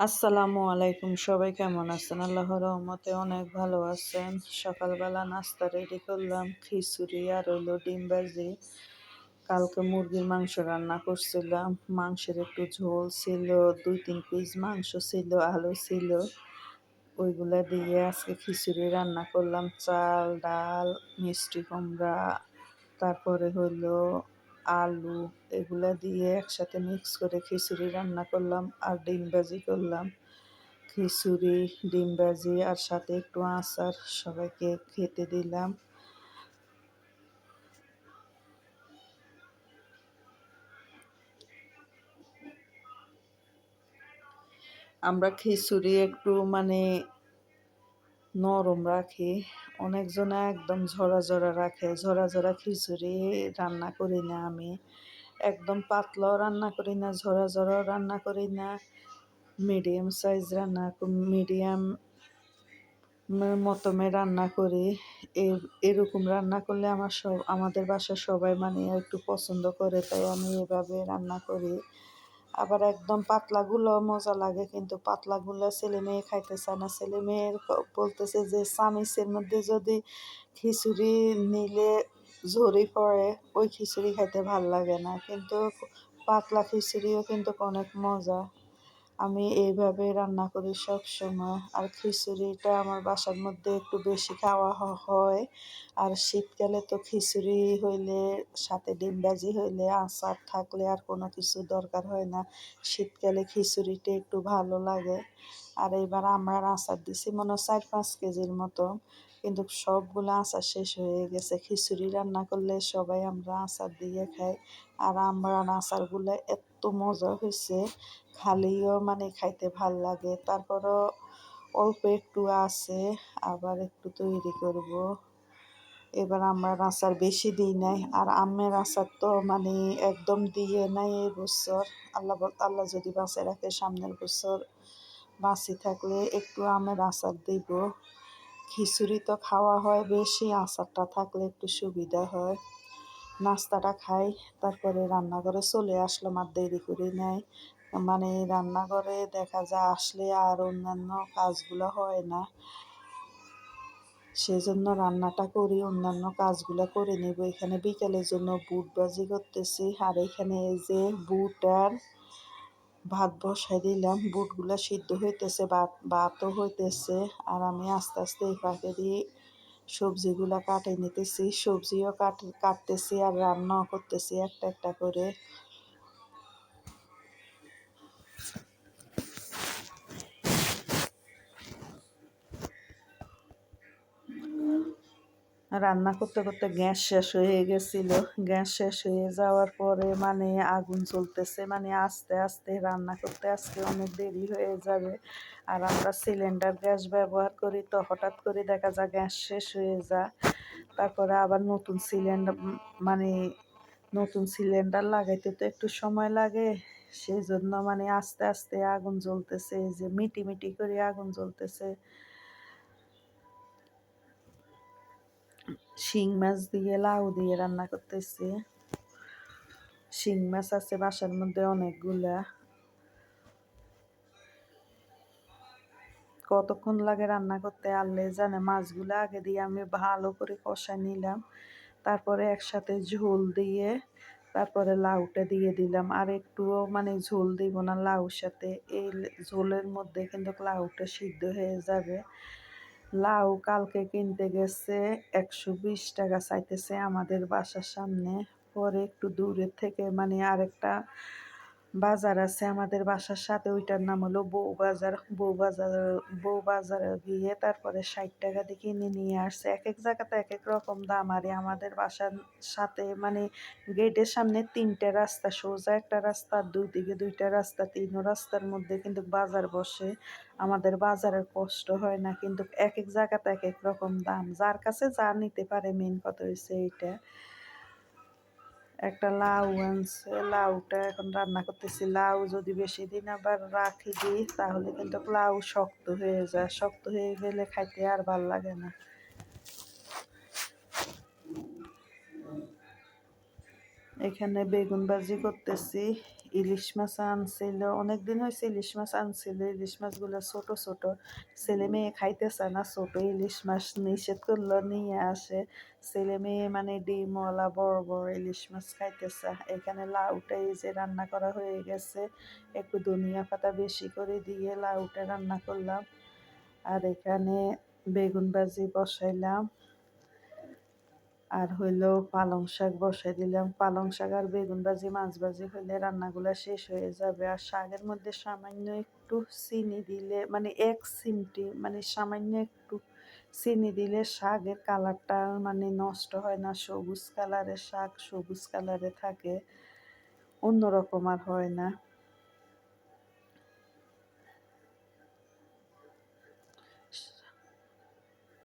আসসালামু আলাইকুম, সবাই কেমন আছেন? আল্লাহর রহমতে অনেক ভালো আছেন। সকালবেলা নাস্তা রেডি করলাম, খিচুড়ি আর হইল ডিম ভাজি। কালকে মুরগির মাংস রান্না করছিলাম। মাংসের একটু ঝোল ছিল, দুই তিন পিস মাংস ছিল, আলু ছিল। ওইগুলা দিয়ে আজকে খিচুড়ি রান্না করলাম, চাল, ডাল, মিষ্টি কুমড়া, তারপরে হলো আলু এগুলো দিয়ে একসাথে মিক্স করে খিচুড়ি রান্না করলাম আর ডিম ভাজি করলাম। খিচুড়ি, ডিম ভাজি আর সাথে একটু আচার সবাইকে খেতে দিলাম। আমরা খিচুড়ি একটু মানে নরম রাখি, অনেকজনে একদম ঝরা ঝরা রাখে, ঝরা ঝরা খিচুড়ি রান্না করি না আমি। একদম পাতলাও রান্না করি না, ঝরা ঝরাও রান্না করি না। মিডিয়াম সাইজ রান্না মিডিয়াম মতমে রান্না করি। এরকম রান্না করলে আমার সব, আমাদের বাসার সবাই মানে একটু পছন্দ করে, তাই আমি এভাবে রান্না করি। আবার একদম পাতলাগুলো মজা লাগে, কিন্তু পাতলাগুলো ছেলে মেয়ে খাইতে চায় না। ছেলে মেয়ের বলতেছে যে সামিসের মধ্যে যদি খিচুড়ি নিলে ঝরি পড়ে, ওই খিচুড়ি খাইতে ভালো লাগে না। কিন্তু পাতলা খিচুড়িও কিন্তু অনেক মজা। আমি এইভাবে রান্না করি সব সময় আর খিচুড়িটা আমার বাসার মধ্যে একটু বেশি খাওয়া হয়। আর শীতকালে তো খিচুড়ি হইলে, সাথে ডিম ভাজি হইলে আচার থাকলে আর কোনো কিছু দরকার হয় না। শীতকালে খিচুড়িটা একটু ভালো লাগে। আর এবার আমরা আচার দিছি মনে হয় চার পাঁচ কেজির মতো। কিন্তু সবগুলো আচার শেষ হয়ে গেছে। খিচুড়ি রান্না করলে সবাই আমরা আচার দিয়ে খাই। আর আমরা আচারগুলো এত মজা হয়েছে। খালিও মানে খাইতে ভালো লাগে। তারপরও অল্প একটু আছে, আবার একটু তৈরি করব। এবার আমরা আচার বেশি দিই নাই। আর আমের আচার তো মানে একদম দিয়ে নাই এই বছর। আল্লাহ আল্লাহ যদি বাঁচে রাখে সামনের বছর বাঁচি থাকলে একটু আমের আচার দিব। খিচুড়ি তো খাওয়া হয় বেশি, আচারটা থাকলে একটু সুবিধা হয়। নাস্তাটা খাই, তারপরে রান্নাঘরে চলে আসলাম, আর দেরি করে নেয় মানে রান্নাঘরে দেখা যায় আসলে আর অন্যান্য কাজগুলো হয় না। সেজন্য রান্নাটা করি, অন্যান্য কাজগুলো করে নেব। এখানে বিকেলের জন্য বুট বাজি করতেছি, আর এখানে এই যে বুট আর ভাত বসাই দিলাম। বুটগুলো সিদ্ধ হইতেছে, ভাত, ভাতও হইতেছে, আর আমি আস্তে আস্তে এই পাকে দিয়ে সবজিগুলো কাটে নিতেছি সবজিও কাট কাটতেছি আর রান্নাও করতেছি একটা একটা করে। রান্না করতে করতে গ্যাস শেষ হয়ে গেছিল। গ্যাস শেষ হয়ে যাওয়ার পরে মানে আগুন চলতেছে মানে আস্তে আস্তে রান্না করতে আজকে অনেক দেরি হয়ে যাবে। আর আমরা সিলিন্ডার গ্যাস ব্যবহার করি তো হঠাৎ করে দেখা যায় গ্যাস শেষ হয়ে যায়। তারপরে আবার নতুন সিলিন্ডার মানে নতুন সিলিন্ডার লাগাইতে তো একটু সময় লাগে। সেই জন্য মানে আস্তে আস্তে আগুন জ্বলতেছে যে মিটি মিটি করে আগুন জ্বলতেছে। শিং মাছ দিয়ে, লাউ দিয়ে রান্না করতেছি। শিং মাছ আছে বাসার মধ্যে অনেকগুলা। কতক্ষণ লাগে রান্না করতে আনলে জানে, মাছগুলো আগে দিয়ে আমি ভালো করে কষা নিলাম। তারপরে একসাথে ঝোল দিয়ে, তারপরে লাউটা দিয়ে দিলাম। আর একটুও মানে ঝোল দিব না, লাউর সাথে। এই ঝোলের মধ্যে কিন্তু লাউটা সিদ্ধ হয়ে যাবে। লাউ কালকে কিনতে গেছে, একশো বিশ টাকা চাইতেছে আমাদের বাসার সামনে। পরে একটু দূরের থেকে মানে আরেকটা বাজার আছে আমাদের বাসার সাথে, ওইটার নাম হলো বউ বাজার। বউ বাজার, বউ বাজারে গিয়ে তারপরে ষাট টাকা দিয়ে কিনে নিয়ে আসছে। এক এক জায়গাতে এক এক রকম দাম। আরে আমাদের বাসার সাথে মানে গেটের সামনে তিনটে রাস্তা, সোজা একটা রাস্তা দুই দিকে দুইটা রাস্তা। তিন রাস্তার মধ্যে কিন্তু বাজার বসে। আমাদের বাজারের কষ্ট হয় না, কিন্তু এক এক জায়গাতে এক এক রকম দাম। যার কাছে যা নিতে পারে মেন কথা হয়েছে এইটা। একটা লাউ আনছে, লাউটা এখন রান্না করতেছি। লাউ যদি বেশি দিন আবার রাখি দিই তাহলে কিন্তু লাউ শক্ত হয়ে যায়। শক্ত হয়ে গেলে খাইতে আর ভালো লাগে না। এখানে বেগুন ভাজি করতেছি, ইলিশ মাছ আনছিল, অনেকদিন হয়েছে ইলিশ মাছ আনছিল, ইলিশ মাছগুলো ছোট ছোট। ছেলে মেয়ে খাইতেছে না, ছোট ইলিশ মাছ নিষেধ করল, নিয়ে আসে। ছেলে মেয়ে মানে ডিমওয়ালা, বড় বড় ইলিশ মাছ খাইতেছে। এখানে লাউটা এই যে রান্না করা হয়ে গেছে, একটু ধনিয়া পাতা বেশি করে দিয়ে লাউটা রান্না করলাম। আর এখানে বেগুন ভাজি বসাইলাম। আর হইল পালং শাক বসাই দিলাম। পালং শাক আর বেগুন ভাজি, মাছ ভাজি হইলে রান্নাগুলো শেষ হয়ে যাবে। আর শাকের মধ্যে সামান্য একটু চিনি দিলে মানে এক চিমটি মানে সামান্য একটু চিনি দিলে শাকের কালারটা মানে নষ্ট হয় না, সবুজ কালারের শাক সবুজ কালারে থাকে, অন্যরকম আর হয় না।